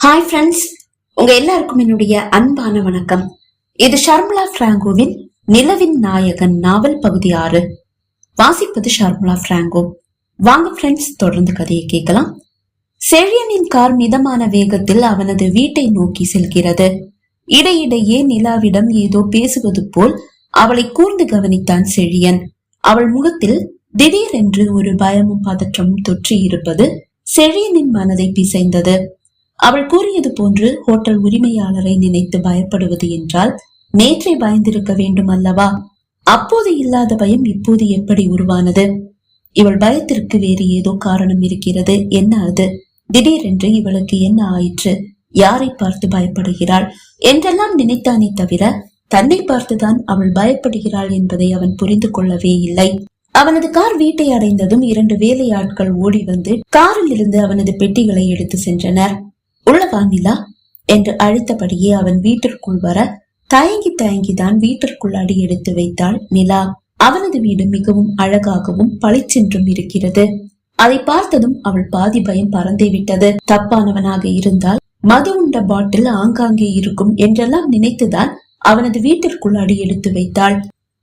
Hi friends உங்க எல்லாருக்கும் என்னுடைய அன்பான வணக்கம். இது ஷர்மிளா பிராங்கோவின் நிலவின் நாயகன் நாவல் பகுதி ஆறு. வாசிப்பது ஷர்மிளா பிராங்கோ. வாங்க ஃப்ரெண்ட்ஸ் தொடர்ந்து கதையை கேட்கலாம். செழியனின் கார் மிதமான வேகத்தில் அவனது வீட்டை நோக்கி செல்கிறது. இடையிடையே நிலாவிடம் ஏதோ பேசுவது போல் அவளை கூர்ந்து கவனித்தான் செழியன். அவள் முகத்தில் திடீரென்று ஒரு பயமும் பதற்றமும் தொற்றி இருப்பது செழியனின் மனதை பிசைந்தது. அவள் கூறியது போன்று ஹோட்டல் உரிமையாளரை நினைத்து பயப்படுவது என்றால் நேற்றை பயந்திருக்க வேண்டும் அல்லவா? அப்போது இல்லாத பயம் இப்போது எப்படி உருவானது? இவள் பயத்திற்கு வேறு ஏதோ காரணம் இருக்கிறது. என்ன அது? திடீரென்று இவளுக்கு என்ன ஆயிற்று? யாரை பார்த்து பயப்படுகிறாள்? என்றெல்லாம் நினைத்தானே தவிர தன்னை பார்த்துதான் அவள் பயப்படுகிறாள் என்பதை அவன் புரிந்து கொள்ளவே இல்லை. அவனது கார் வீட்டை அடைந்ததும் இரண்டு வேலையாட்கள் ஓடி வந்து காரில் இருந்து அவனது பெட்டிகளை எடுத்து சென்றனர். உள்ள வாங்கிலா என்று அழைத்தபடியே அவன் வீட்டிற்குள் வர தயங்கி தயங்கிதான் வீட்டிற்குள் அடி எடுத்து வைத்தாள் நிலா. அவனது வீடு மிகவும் அழகாகவும் பளிச்சென்றும் இருக்கிறது. அதை பார்த்ததும் அவள் பாதி பயம் பறந்தே விட்டது. தப்பானவனாக இருந்தால் மது உண்ட பாட்டில் ஆங்காங்கே இருக்கும் என்றெல்லாம் நினைத்துதான் அவனது வீட்டிற்குள் அடி எடுத்து வைத்தாள்.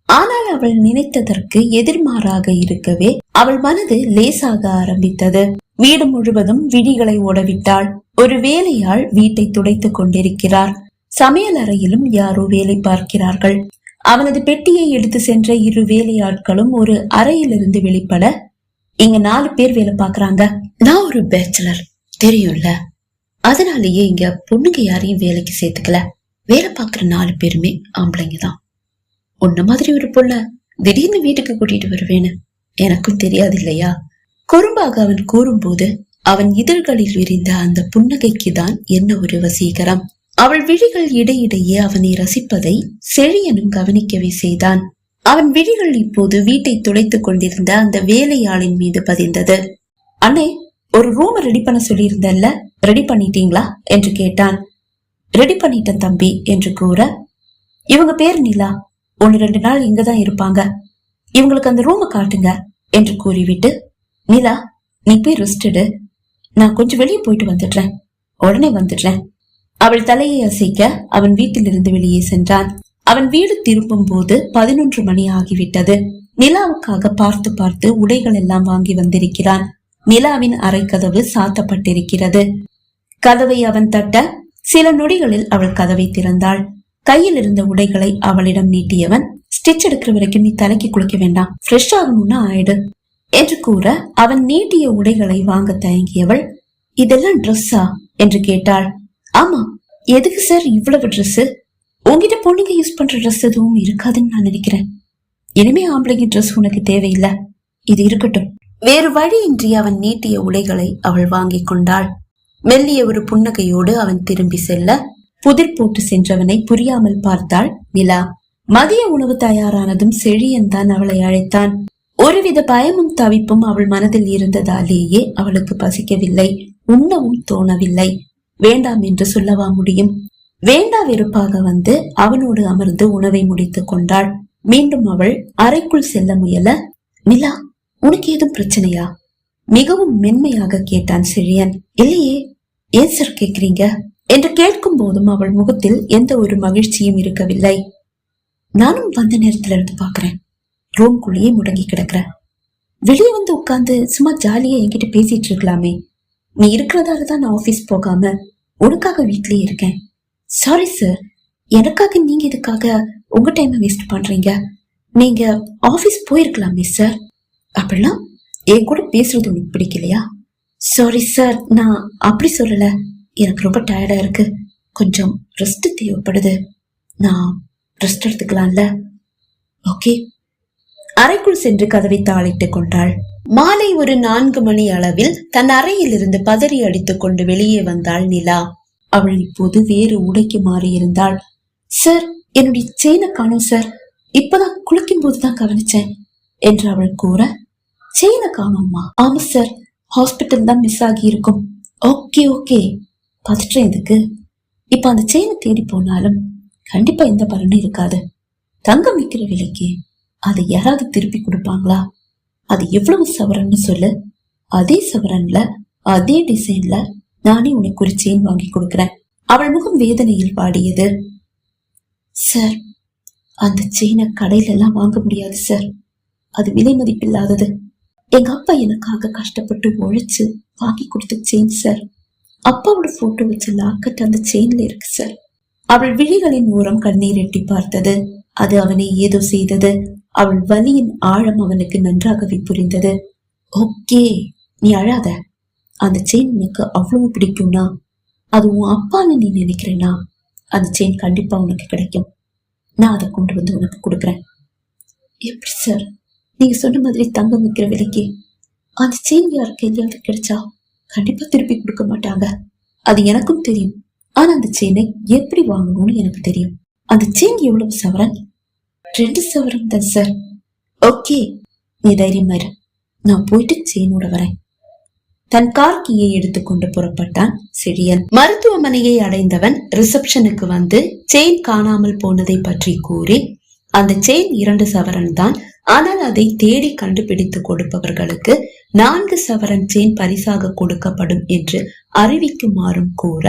ஆனால் அவள் நினைத்ததற்கு எதிர்மாறாக இருக்கவே அவள் மனது லேசாக ஆரம்பித்தது. வீடு முழுவதும் விழிகளை ஓடவிட்டாள். ஒரு வேலையாள் வீட்டை துடைத்துக் கொண்டிருக்கிறார். சமையல் அறையிலும் யாரோ வேலை பார்க்கிறார்கள். அவனது பெட்டியை எடுத்து சென்ற இரு வேலையாட்களும் ஒரு அறையிலிருந்து வெளிப்பட இங்க நாலு பேர் வேலை பாக்குறாங்க நான் ஒரு பேச்சுலர். தெரியும்ல? அதனாலேயே இங்க பொண்ணுங்க யாரையும் வேலைக்கு சேர்த்துக்கல. வேலை பார்க்கற நாலு பேருமே ஆம்பளைங்க தான். உன்ன மாதிரி ஒரு பொண்ண திடீர்னு வீட்டுக்கு கூட்டிட்டு வருவேன்னு எனக்கும் தெரியாது இல்லையா? குறும்பாக அவன் கூறும்போது அவன் இதழ்களில் விரிந்த அந்த புன்னகைக்கு தான் என்ன ஒரு வசீகரம். அவள் விழிகள் இடையிடையே அவனை ரசிப்பதை செழியனும் கவனிக்கவே செய்தான். அவன் விழிகள் இப்போது வீட்டை துடைத்துக் கொண்டிருந்த அந்த வேலையாளின் மீது பதிந்தது. அண்ணே ஒரு ரூம் ரெடி பண்ண சொல்லியிருந்தல்ல? ரெடி பண்ணிட்டீங்களா? என்று கேட்டான். ரெடி பண்ணிட்டேன் தம்பி என்று கூற இவங்க பேர் நிலா. ஒன்னு ரெண்டு நாள் இங்கதான் இருப்பாங்க. இவங்களுக்கு அந்த ரூமை காட்டுங்க என்று கூறிவிட்டு நிலா நீ போய் ரெஸ்ட் எடு. நான் கொஞ்சம் வெளியே போயிட்டு வந்துடுறேன். உடனே வந்துடுறேன். அவள் தலையை அசைக்க அவன் வீட்டிலிருந்து வெளியே சென்றான். அவன் வீடு திரும்பும் போது பதினொன்று மணி ஆகிவிட்டது. நிலாவுக்காக பார்த்து பார்த்து உடைகள் எல்லாம் வாங்கி வந்திருக்கிறான். நிலாவின் அறை சாத்தப்பட்டிருக்கிறது. கதவை அவன் தட்ட சில நொடிகளில் அவள் கதவை திறந்தாள். கையில் இருந்த உடைகளை அவளிடம் நீட்டியவன் ஸ்டிச் எடுக்கிற வரைக்கும் நீ தலைக்கு குளிக்க வேண்டாம். ஃப்ரெஷ் ஆகணும்னு ஆயிடு. என்று கூற அவன் நீட்டிய உடைகளை வாங்க தயங்கியவள் இதெல்லாம் ட்ரெஸ்ஸா என்று கேட்டாள். ஆமா. எதுக்கு சார் இவ்வளவு ட்ரெஸ் உங்ககிட்ட பொண்ணுங்க யூஸ் பண்ற ட்ரெஸ் எதுவும் இருக்காதுன்னு நான் நினைக்கிறேன். இனிமே ஆம்பளைங்க ட்ரெஸ் உனக்கு தேவையில்லை. இது இருக்கட்டும். வேறு வழியின்றி அவன் நீட்டிய உடைகளை அவள் வாங்கி கொண்டாள். மெல்லிய ஒரு புன்னகையோடு அவன் திரும்பி செல்ல புதிர் போட்டு சென்றவனை புரியாமல் பார்த்தாள் நிலா. மதிய உணவு தயாரானதும் செழியன் தான் அவளை அழைத்தான். ஒருவித பயமும் தவிப்பும் அவள் மனதில் இருந்ததாலேயே அவளுக்கு பசிக்கவில்லை உண்ணவும் தோணவில்லை. வேண்டாம் என்று சொல்லவா முடியும்? வேண்டா வெறுப்பாக வந்து அவனோடு அமர்ந்து உணவை முடித்துக் கொண்டாள். மீண்டும் அவள் அறைக்குள் செல்ல முயல நிலா உனக்கு ஏதும் பிரச்சனையா? மிகவும் மென்மையாக கேட்டான் சிறியன் இல்லையே ஏன் சார் கேக்குறீங்க என்று கேட்கும் போதும் அவள் முகத்தில் எந்த ஒரு மகிழ்ச்சியும் இருக்கவில்லை. நானும் வந்த நேரத்துல இருந்து பாக்குறேன். ரூம்குள்ளேயே முடங்கி கிடக்குற. வெளியே வந்து உட்காந்து சும்மா ஜாலியா என்கிட்ட பேசிட்டு இருக்கலாமே. நீ இருக்கிறதால தான் நான் ஆஃபீஸ் போகாம உனக்காக வீட்லயே இருக்கேன். சாரி சார் எனக்காக நீங்க இதுக்காக உங்க டைமை வேஸ்ட் பண்றீங்க. நீங்க ஆஃபீஸ் போயிருக்கலாமே சார் அப்படிலாம் என் கூட பேசுறது உனக்கு பிடிக்கலையா? சாரி சார் நான் அப்படி சொல்லல. எனக்கு ரொம்ப டயர்டா இருக்கு. கொஞ்சம் ரெஸ்ட் தேவைப்படுது. நான் ரெஸ்ட் எடுத்துக்கலாம்ல. ஓகே அறைக்குள் சென்று கதவை தாளிட்டுக் கொண்டாள். மாலை ஒரு நான்கு மணி அளவில் தன் அறையில் இருந்து பதறி அடித்துக் கொண்டு வெளியே வந்தாள் நிலா. அவள் இப்போது வேறு உடைக்கு மாறியிருந்தாள். சார் என்னுடைய செயினை காணோம் சார். இப்பதான் குளிக்கும் போதுதான் கவனிச்சேன் என்று அவள் கூற. செயினை காணோமா? ஆமா சார். ஹாஸ்பிட்டல் தான் மிஸ் ஆகி இருக்கும் ஓகே ஓகே. பதற்றேன் எதுக்கு? இப்ப அந்த செயினை தேடி போனாலும் கண்டிப்பா எந்த பலனும் இருக்காது. தங்கம் விற்கிற விலைக்கு. அதை யாராவது திருப்பி கொடுப்பாங்களா? அது எவ்வளவு சவரன்னு சொல்லு. அதே சவரன்ல அதே டிசைன்ல நானே உனக்கு ஒரு செயின் வாங்கி கொடுக்கிறேன். அவள் முகம் வேதனையில் பாடியது. சார் அந்த செயினை கடையில எல்லாம் வாங்க முடியாது சார் அது விலை மதிப்பில்லாதது. எங்க அப்பா எனக்காக கஷ்டப்பட்டு உழைச்சு வாங்கி கொடுத்த செயின் சார் அப்பாவோட போட்டோ வச்ச லாக்கெட் அந்த செயின்ல இருக்கு சார் அவள் விழிகளின் ஓரம் கண்ணீர் எட்டி பார்த்தது. அது அவனை ஏதோ செய்தது. அவள் வலியின் ஆழம் அவனுக்கு நன்றாகவே புரிந்தது. ஓகே நீ அழாத. அந்த செயின் உனக்கு அவ்வளவு பிடிக்கும்னா அது உன் அப்பான்னு நீ நினைக்கிறேன்னா அந்த செயின் கண்டிப்பா உனக்கு கிடைக்கும். நான் அதை கொண்டு வந்து உனக்கு கொடுக்குறேன். எப்படி சார்? நீங்க சொன்ன மாதிரி தங்கம் வைக்கிற விலைக்கு அந்த செயின் யார் கையிலாவது கிடைச்சா கண்டிப்பா திருப்பி கொடுக்க மாட்டாங்க. அது எனக்கும் தெரியும். ஆனா அந்த செயினை எப்படி வாங்கணும்னு எனக்கு தெரியும். அந்த செயின் எவ்வளவு சவரன்? ரெண்டு சவரம் தான் சார் ஓகே நீ தைரியமா இரு. நான் போயிட்டு செயினோட வரேன். தன் கார் கீயை எடுத்துக்கொண்டு புறப்பட்டான் செழியன். மருத்துவமனையை அடைந்தவன் ரிசப்ஷனுக்கு வந்து செயின் காணாமல் போனதை பற்றி கூறி அந்த செயின் இரண்டு சவரன் தான். ஆனால் அதை தேடி கண்டுபிடித்து கொடுப்பவர்களுக்கு நான்கு சவரன் செயின் பரிசாக கொடுக்கப்படும் என்று அறிவிக்குமாறும் கூற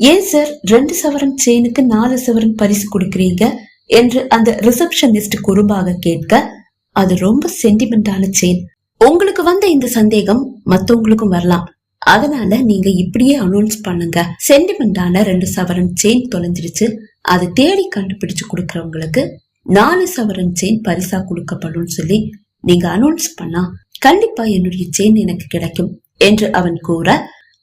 ஏன் சார் ரெண்டு சவரன் செயினுக்கு நாலு சவரன் பரிசு கொடுக்கிறீங்க? என்று அந்த ரிசப்ஷனிஸ்ட் குறும்பாக கேட்க அது ரொம்ப சென்டிமெண்டான செயின் உங்களுக்கு வந்த இந்த சந்தேகம் மத்தவங்களுக்கும் வரலாம். அதனால நீங்க இப்படியே அனௌன்ஸ் பண்ணுங்க. சென்டிமெண்டான ரெண்டு சவரன் செயின் தொலைஞ்சிருச்சு. அதை தேடி கண்டுபிடிச்சு கொடுக்கறவங்களுக்கு நாலு சவரன் செயின் பரிசா கொடுக்கப்படும் சொல்லி நீங்க அனௌன்ஸ் பண்ணா கண்டிப்பா என்னுடைய செயின் எனக்கு கிடைக்கும் என்று அவன் கூற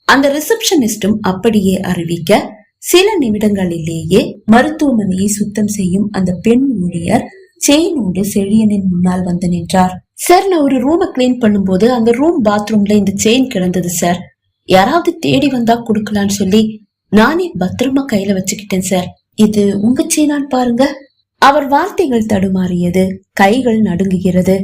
அந்த ரிசப்ஷனிஸ்டும் அப்படியே அறிவிக்க சில நிமிடங்களிலேயே மருத்துவமனையை சுத்தம் செய்யும் அந்த பெண் ஊழியர் செயினோடு செழியனின் முன்னால் வந்து நின்றார். சார் நான் ஒரு ரூமை கிளீன் பண்ணும்போது அந்த ரூம் பாத்ரூம்ல இந்த செயின் கிடந்தது சார். யாராவது தேடி வந்தா கொடுக்கலான்னு சொல்லி நானே பத்திரமா கையில வச்சுக்கிட்டேன் சார். இது உங்க செயினான் பாருங்க. அவர் வார்த்தைகள் தடுமாறியது கைகள் நடுங்குகிறது.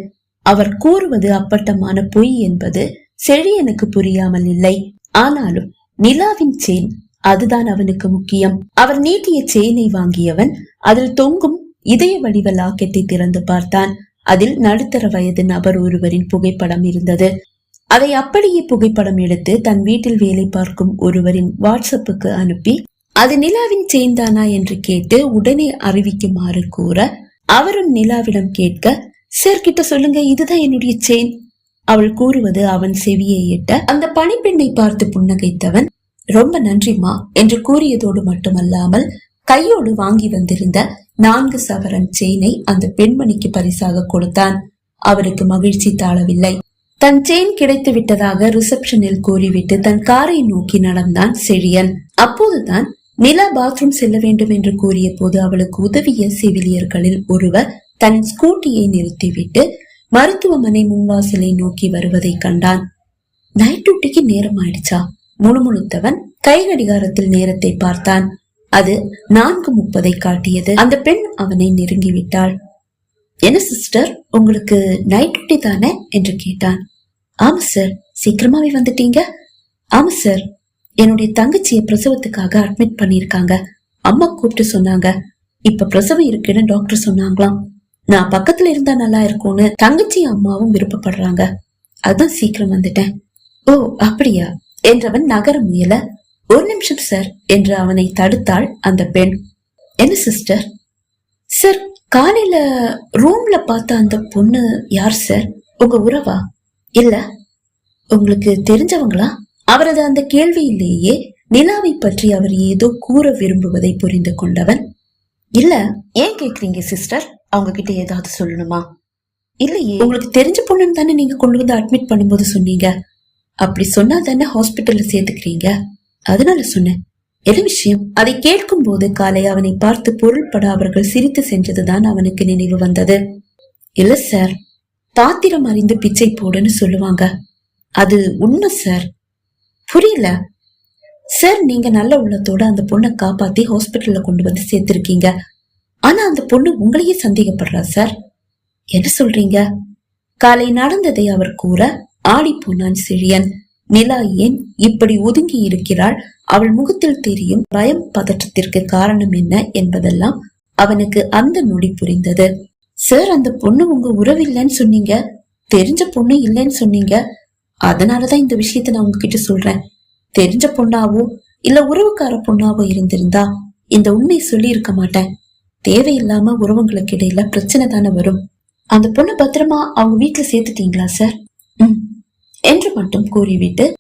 அவர் கூறுவது அப்பட்டமான பொய் என்பது செழியனுக்கு புரியாமல் இல்லை. ஆனாலும் நிலாவின் செயின் அதுதான் அவனுக்கு முக்கியம். அவர் நீட்டிய செயினை வாங்கியவன் அதில் தொங்கும் இதய வடிவ லாக்கெட்டை திறந்து பார்த்தான். அதில் நடுத்தர வயது நபர் ஒருவரின் புகைப்படம் இருந்தது. அதை அப்படியே புகைப்படம் எடுத்து தன் வீட்டில் வேலை பார்க்கும் ஒருவரின் வாட்ஸ்அப்புக்கு அனுப்பி அது நிலாவின் செயின் தானா என்று கேட்டு உடனே அறிவிக்குமாறு கூற அவரும் நிலாவிடம் கேட்க சார் கிட்ட சொல்லுங்க இதுதான் என்னுடைய செயின். அவள் கூறுவது அவன் செவியை எட்ட அந்த பணிப்பெண்ணை பார்த்து புன்னகைத்தவன் ரொம்ப நன்றிமா என்று கூறியதோடு மட்டுமல்லாமல் கையோடு வாங்கி வந்திருந்த நான்கு சவரன் செயினை அந்த பெண்மணிக்கு பரிசாக கொடுத்தான். அவருக்கு மகிழ்ச்சி தாழவில்லை. தன் செயின் கிடைத்து விட்டதாக ரிசப்ஷனில் கூறிவிட்டு தன் காரை நோக்கி நடந்தான் செழியன். அப்போதுதான் நிலா பாத்ரூம் செல்ல வேண்டும் என்று கூறிய போது அவளுக்கு உதவிய செவிலியர்களில் ஒருவர் தன் ஸ்கூட்டியை நிறுத்திவிட்டு மருத்துவமனை முன்வாசலை நோக்கி வருவதை கண்டான். நைட் டியூட்டிக்கு நேரம் ஆயிடுச்சா முணுமுணுத்தவன் கை கடிகாரத்தில் நேரத்தை பார்த்தான். அது நான்கு முப்பதை காட்டியது. அந்த பெண் அவனை நெருங்கிவிட்டாள். என்ன சிஸ்டர் உங்களுக்கு நைட் டியூட்டி தானே? என்று கேட்டான். ஆமா சார் சீக்கிரமாவே வந்துட்டீங்க. ஆமா சார் என்னுடைய தங்கச்சியை பிரசவத்துக்காக அட்மிட் பண்ணிருக்காங்க அம்மா கூப்பிட்டு சொன்னாங்க. இப்ப பிரசவம் இருக்குன்னு டாக்டர் சொன்னாங்களாம். நான் பக்கத்துல இருந்தா நல்லா இருக்கும்னு தங்கச்சி அம்மாவும் விருப்பப்படுறாங்க. அதான் சீக்கிரம் வந்துட்டேன். ஓ அப்படியா? என்றவன் நகர முயல ஒரு நிமிஷம் சார் என்று அவனை தடுத்தாள் அந்த பெண். என்ன சிஸ்டர் சார் காலையில ரூம்ல பார்த்த அந்த பொண்ணு யார் சார் உங்க உறவா? இல்ல. உங்களுக்கு தெரிஞ்சவங்களா? அவரது அந்த கேள்வியிலேயே நிலாவை பற்றி அவர் ஏதோ கூற விரும்புவதை புரிந்து கொண்டவன். இல்ல. ஏன் கேக்குறீங்க சிஸ்டர் அவங்க கிட்ட ஏதாவது சொல்லணுமா? இல்லையே. உங்களுக்கு தெரிஞ்ச பொண்ணுன்னு தானே நீங்க கொண்டு வந்து அட்மிட் பண்ணும்போது சொன்னீங்க? அப்படி சொன்னா தானே ஹாஸ்பிட்டல்ல சேர்த்துக்கிறீங்க? அதனால சொன்னேன். எது விஷயம்? அதை கேட்கும் போது காலை அவனை பார்த்து பொருள்பட அவர்கள் சிரித்து சென்றதுதான் அவனுக்கு நினைவு வந்தது. இல்ல சார் பாத்திரம் அறிந்து பிச்சை போடுன்னு சொல்லுவாங்க. அது உண்மை சார் புரியல. சார் நீங்க நல்ல உள்ளத்தோட அந்த பொண்ணை காப்பாத்தி ஹாஸ்பிட்டல்ல கொண்டு வந்து சேர்த்திருக்கீங்க. ஆனா அந்த பொண்ணு உங்களையே சந்தேகப்படுறா சார் என்ன சொல்றீங்க? காலை நடந்ததை அவர் கூற ஆடி போனான் செழியன். நிலா ஏன் இப்படி ஒதுங்கி இருக்கிறாள் அவள் முகத்தில் தெரியும் பயம் பதற்றத்திற்கு காரணம் என்ன என்பதெல்லாம் அவனுக்கு அந்த நொடி புரிந்தது. சார் அந்த பொண்ணு உங்க உறவில்லைன்னு சொன்னீங்க. தெரிஞ்ச பொண்ணு இல்லைன்னு சொன்னீங்க. அதனாலதான் இந்த விஷயத்த நான் உங்ககிட்ட சொல்றேன். தெரிஞ்ச பொண்ணாவோ இல்ல உறவுக்கார பொண்ணாவோ இருந்திருந்தா இந்த உண்மை சொல்லி இருக்க மாட்டேன். தேவையில்லாம உறவுங்களுக்கு இடையில பிரச்சனை தானே வரும். அந்த பொண்ணு பத்திரமா அவங்க வீட்டுல சேர்த்துட்டீங்களா சார்? ம். என்று மட்டும் கூறிவிட்டு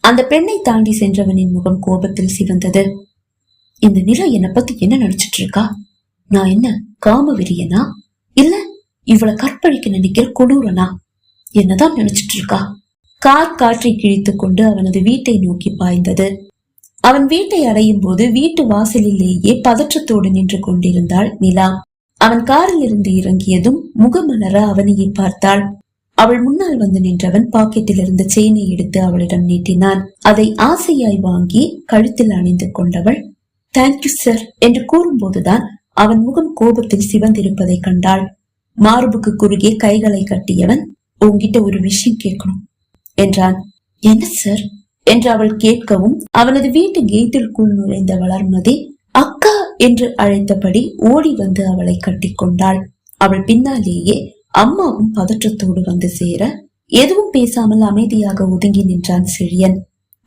அந்த பெண்ணை தாண்டி சென்றவனின் முகம் கோபத்தில் சிவந்தது. இந்த நிலா என்னை பத்தி என்ன நினைச்சிட்டு இருக்கா? நான் என்ன காம விரியனா இல்ல இவளை கற்பழிக்க நினைக்கிற கொடூரனா? என்னதான் நினைச்சிட்டு இருக்கா? கார் காற்றை கிழித்துக் கொண்டு அவனது வீட்டை நோக்கி பாய்ந்தது. அவன் வீட்டை அடையும் போது வீட்டு வாசலிலேயே பதற்றத்தோடு நின்று கொண்டிருந்தாள் நிலா. அவன் காரில் இருந்து இறங்கியதும் முகமலர அவனையே பார்த்தாள். அவள் முன்னால் வந்து நின்றவன் பாக்கெட்டில் இருந்த செயினை எடுத்து அவளிடம் நீட்டினான். அதை ஆசையாய் வாங்கி கழுத்தில் அணிந்து கொண்டவள் தேங்க்யூ சார் என்று கூறும்போதுதான் அவன் முகம் கோபத்தில் சிவந்திருப்பதை கண்டாள். மார்புக்கு குறுகே கைகளை கட்டியவன் உன்கிட்ட ஒரு விஷயம் கேட்கணும் என்றான். என்ன சார் என்று அவள் கேட்கவும் அவனது வீட்டு கேட்டிற்குள் நுழைந்த வளர்மதி அக்கா என்று அழைத்தபடி ஓடி வந்து அவளை கட்டிக்கொண்டாள் அவள் பின்னாலேயே அம்மாவும் பதற்றத்தோடு வந்து சேர எதுவும் பேசாமல் அமைதியாக ஒதுங்கி நின்றான் செழியன்.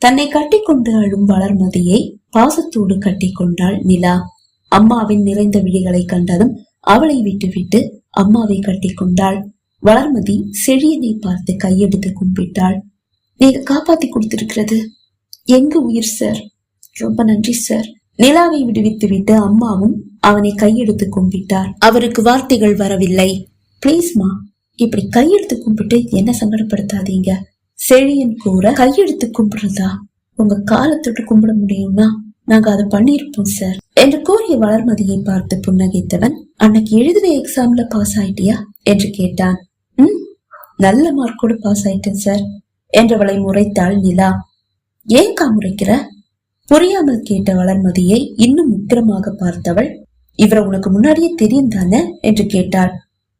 தன்னை கட்டிக்கொண்டு அழும் வளர்மதியை பாசத்தோடு கட்டிக்கொண்டாள் நிலா. அம்மாவின் நிறைந்த விழிகளை கண்டதும் அவளை விட்டுவிட்டு அம்மாவை கட்டிக்கொண்டாள். வளர்மதி செழியனை பார்த்து கையெடுத்து கும்பிட்டாள். நீங்க காப்பாத்தி கொடுத்திருக்கிறது. எங்க உயிர் சார் ரொம்ப நன்றி சார் நிலாவை விடுவித்து விட்டு அம்மாவும் அவனை கையெடுத்து கும்பிட்டார். அவருக்கு வார்த்தைகள் வரவில்லை. ப்ளீஸ்மா இப்படி கையெடுத்து கும்பிட்டு என்ன சங்கடப்படுத்தாதீங்க. செழியன் கூற கையெடுத்து கும்பிடுறதா? உங்க காலத்தொட்டு கும்பிட முடியும்னா நாங்க அதை பண்ணிருப்போம் சார் என்று கூறிய வளர்மதியை பார்த்து புன்னகைத்தவன் அன்னைக்கு எழுதின எக்ஸாம்ல பாஸ் ஆயிட்டியா? என்று கேட்டான். ம் நல்ல மார்க்கோடு பாஸ் ஆயிட்டேன் சார் என்றவளை முறைத்தாள் நிலா. ஏங்கா முறைக்கிற? புரியாமல் கேட்ட வளர்மதியை இன்னும் உக்கிரமாக பார்த்தவள் இவரை உனக்கு முன்னாடியே தெரியும் தானே? என்று கேட்டாள்.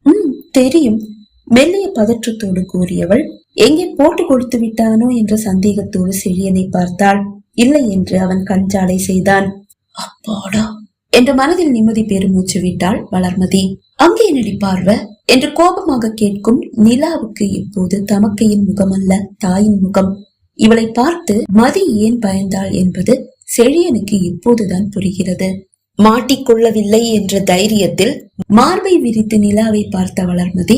உம் தெரியும். மெல்லிய பதற்றத்தோடு கூறியவள் எங்கே போட்டு கொடுத்து விட்டானோ? என்ற சந்தேகத்தோடு செழியனை பார்த்தாள். இல்லை என்று அவன் கஞ்சாடை செய்தான். அப்பாடா! என்ற மனதில் நிம்மதி பெருமூச்சு விட்டாள் வளர்மதி. அங்கே என்னடி பார்வ! என்று கோபமாக கேட்கும் நிலாவுக்கு இப்போது தமக்கையின் முகமல்ல தாயின் முகம். இவளை பார்த்து மதி ஏன் பயந்தாள்? என்பது செழியனுக்கு இப்போதுதான் புரிகிறது. மாட்டிக்கொள்ளவில்லை என்ற தைரியத்தில் மார்பை விரித்து நிலாவை பார்த்த வளர்மதி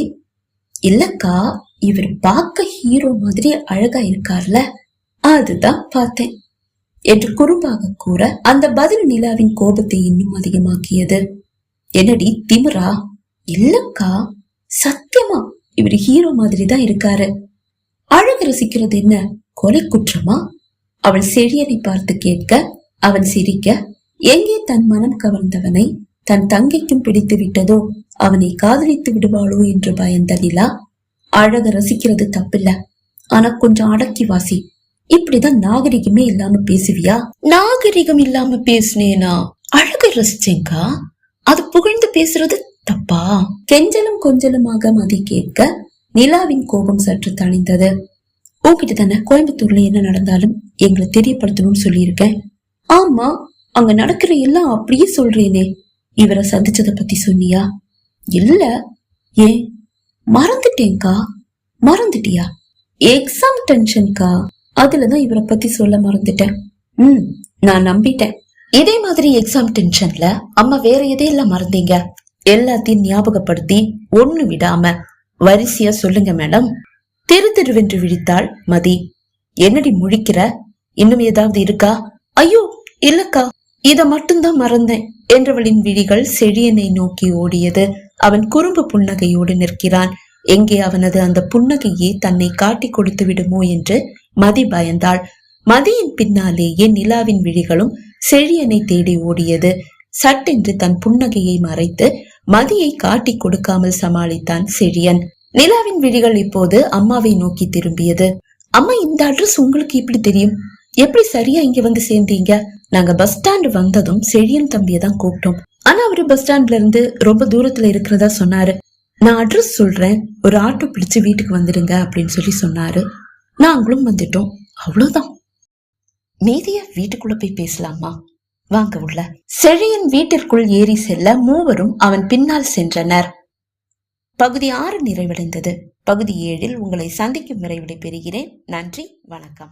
இல்லக்கா இவர் பார்க்க ஹீரோ மாதிரி அழகா இருக்கார்ல அதுதான் பார்த்தேன் என்று குறும்பாக கூற அந்த பதில் நிலாவின் கோபத்தை இன்னும் அதிகமாக்கியது. என்னடி திமிரா? இல்லக்கா சத்தியமா இவர் ஹீரோ மாதிரி தான் இருக்காரு. அழகு ரசிக்கிறது என்ன கொலை குற்றமா அவள் செழியனை பார்த்து கேட்க அவன் சிரிக்க எங்கே தன் மனம் கவர்ந்தவனை தன் தங்கைக்கும் பிடித்து விட்டதோ அவனை காதலித்து விடுவாளோ என்று பயந்த நிலா அழக ரசிக்கிறது தப்பில்ல. ஆனா கொஞ்சம் அடக்கி வாசி. இப்படிதான் நாகரிகமே இல்லாம பேசுவியா? நாகரிகம் இல்லாம பேசுனேனா? அழக ரசிச்சேங்கா அது புகழ்ந்து பேசுறது தப்பா? கெஞ்சலும் கொஞ்சலுமாக மதி கேட்க நிலாவின் கோபம் சற்று தணிந்தது. உன்கிட்ட தானே கோயம்புத்தூர்ல என்ன நடந்தாலும் எங்களை தெரியப்படுத்தணும்னு சொல்லியிருக்கேன் ஆமா அங்க நடக்கிற எல்லாம் அப்படியே சொல்றேனே. இவரை சந்திச்சத பத்தி சொன்னியா? இல்ல. ஏன்? மறந்துட்டேன்க்கா. மறந்துட்டியா? எக்ஸாம் டென்ஷன்க்கா அதுலதான் இவரை பத்தி சொல்ல மறந்துட்டேன். ம் நான் நம்பிட்டேன். இதே மாதிரி எக்ஸாம் டென்ஷன்ல அம்மா வேற எதையெல்லாம் மறந்தீங்க? எல்லாத்தையும் ஞாபகப்படுத்தி ஒண்ணு விடாம வரிசையா சொல்லுங்க மேடம். திரு திருவென்று விழித்தாள் மதி. என்னடி முழிக்கிற? இன்னும் ஏதாவது இருக்கா? ஐயோ இல்லக்கா. இதை மட்டும்தான் மறந்தேன் என்றவளின் விழிகள் செழியனை நோக்கி ஓடியது. அவன் குறும்பு புன்னகையோடு நிற்கிறான். எங்கே அவனது அந்த புன்னகையே தன்னை காட்டி கொடுத்து விடுமோ என்று மதி பயந்தாள். மதியின் பின்னாலேயே நிலாவின் விழிகளும் செழியனை தேடி ஓடியது. சட்டென்று தன் புன்னகையை மறைத்து மதியை காட்டி கொடுக்காமல் சமாளித்தான் செழியன். நிலாவின் விழிகள் இப்போது அம்மாவை நோக்கி திரும்பியது. அம்மா இந்த அட்ரஸ் உங்களுக்கு இப்படி தெரியும்? எப்படி சரியா இங்க வந்து சேர்ந்தீங்க? நாங்க பஸ் ஸ்டாண்ட் வந்ததும் செழியன் தம்பியை தான் கூப்பிட்டோம். ஆனா அவரு பஸ் ஸ்டாண்ட்ல இருந்து ரொம்ப தூரத்துல இருக்கிறதா சொன்னாரு. நான் அட்ரஸ் சொல்றேன். ஒரு ஆட்டோ பிடிச்சு வீட்டுக்கு வந்துடுங்க அப்படின்னு சொல்லி சொன்னாரு. நாங்களும் வந்துட்டோம். அவ்வளவுதான். மீதிய வீட்டுக்குள்ள போய் பேசலாமா? வாங்க உள்ள. செழியன் வீட்டிற்குள் ஏறி செல்ல மூவரும் அவன் பின்னால் சென்றனர். பகுதி ஆறு நிறைவடைந்தது. பகுதி ஏழில் உங்களை சந்திக்கும் வரை பெறுகிறேன். நன்றி வணக்கம்.